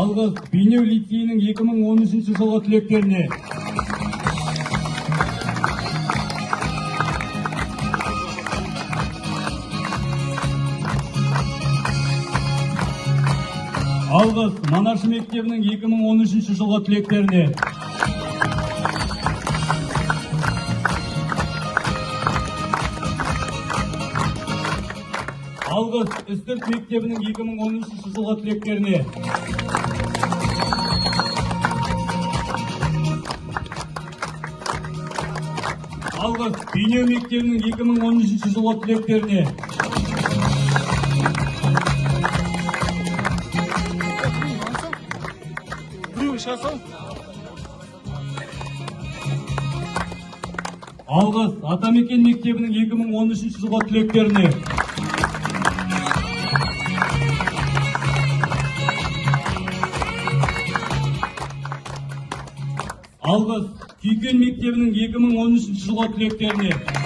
алғыс бейнеу лицейінің 2013 жылғы түлектеріне. Алғыс манаршы мектебінің 2013 жылғы түлектеріне. Алғыс үстірт мектебінің 2013 жылғы түлектеріне. Алғыс бейнеу мектебінің 2013 жылғы түлектеріне. Біреу шыға алғыс атамекен мектебінің 2013 жылғы түлектеріне. Алғыс. Күйкен мектебінің 2013 жылғы түлектеріне